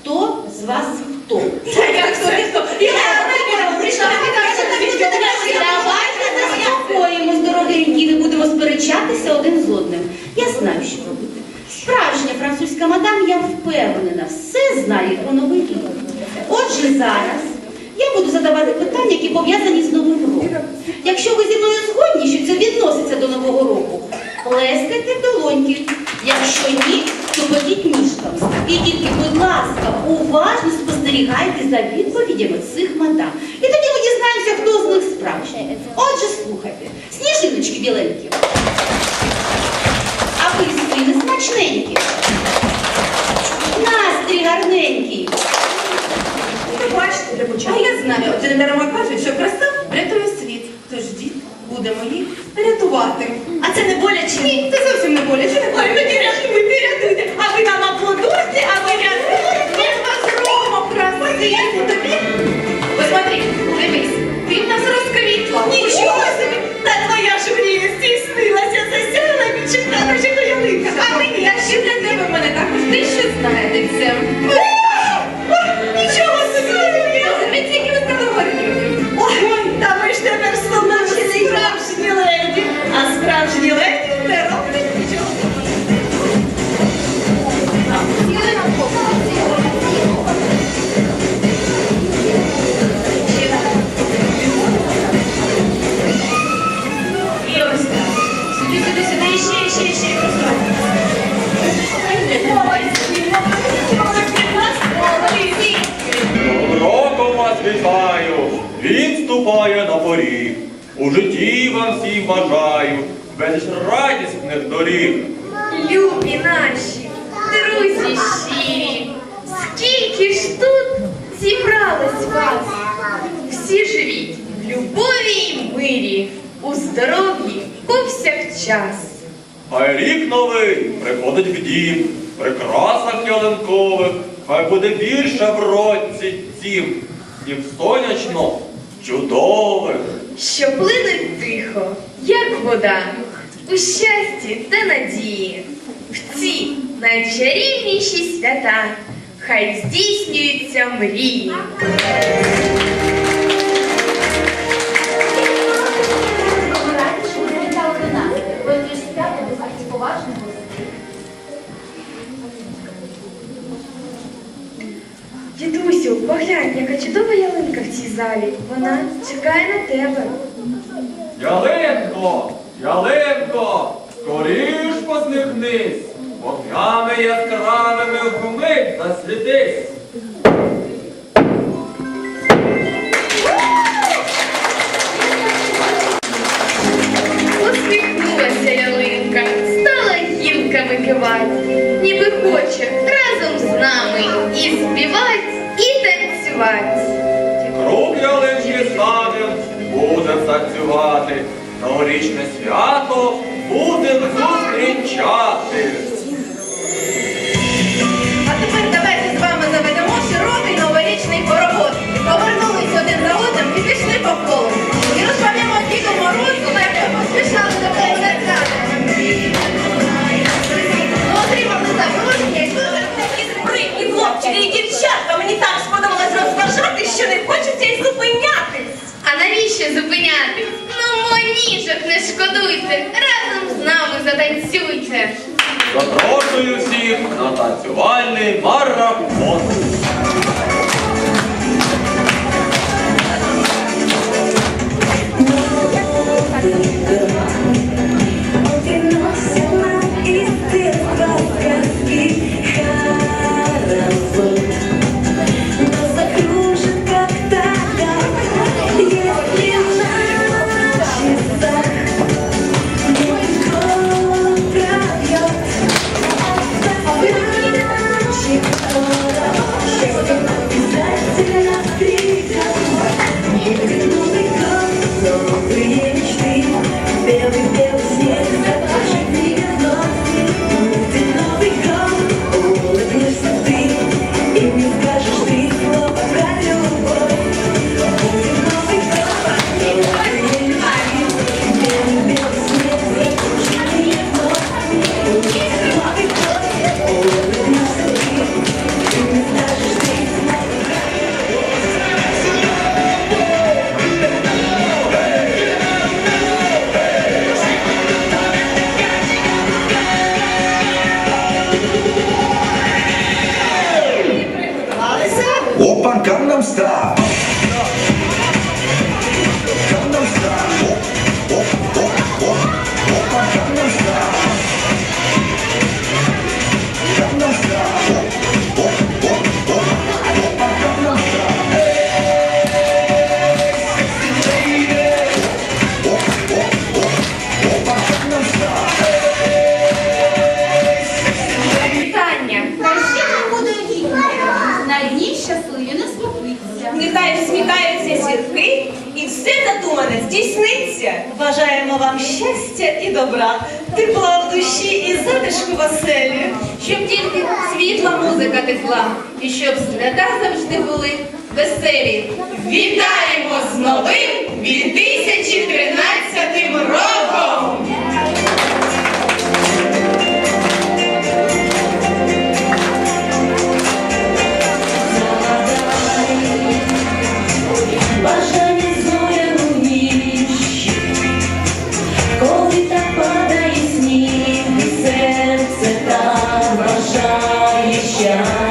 Хто з вас хто? Давайте заспокоїмось, дорогенькі, не будемо сперечатися один з одним. Я знаю, що робити. Справжня французька мадам, я впевнена, все знає про новий рік. Отже, зараз я буду задавати питання, які пов'язані з новим роком. Якщо ви зі мною згодні, що це відноситься до нового року, плескайте в долоньки. Якщо ні, то подіть ніжками. І тільки, будь ласка, уважно спостерігайте за відповідями цих мадам. І тоді ми дізнаємося, хто з них справжній. Отже, слухайте, сніжиночки біленькі. А ви спини смачненькі. А ще для тебе в мене також дещо знайдеться. У житті вам всім бажаю, безліч радісних доріг. Любі наші, друзі щирі, скільки ж тут зібралось вас? Всі живіть в любові і мирі, у здоров'ї повсякчас. Хай рік новий приходить в дім, в прикрасах ялинкових, хай буде більше в році цім, днів сонячно чудових. Що плине тихо, як вода, у щасті та надії. В ці найчарівніші свята хай здійснюються мрії. Залі. Вона чекає на тебе. Ялинко, ялинко, скоріш посміхнись, вогнями яскравими вмить засвітись. Танцювати, новорічне свято будем зустрічати. Навіщо зупинятись? Ну, моніжок не шкодуйте, разом з нами затанцюйте. Запрошую всіх на танцювальний марафон. Open Gangnam Style. Щасливі не спокуйся. Нехай всміхаються зірки і все задумане здійсниться. Бажаємо вам щастя і добра, тепла в душі і затишку в оселі. Щоб тільки світла музика текла, і щоб свята завжди були веселі. Вітаємо з новим 2013 роком! Yeah.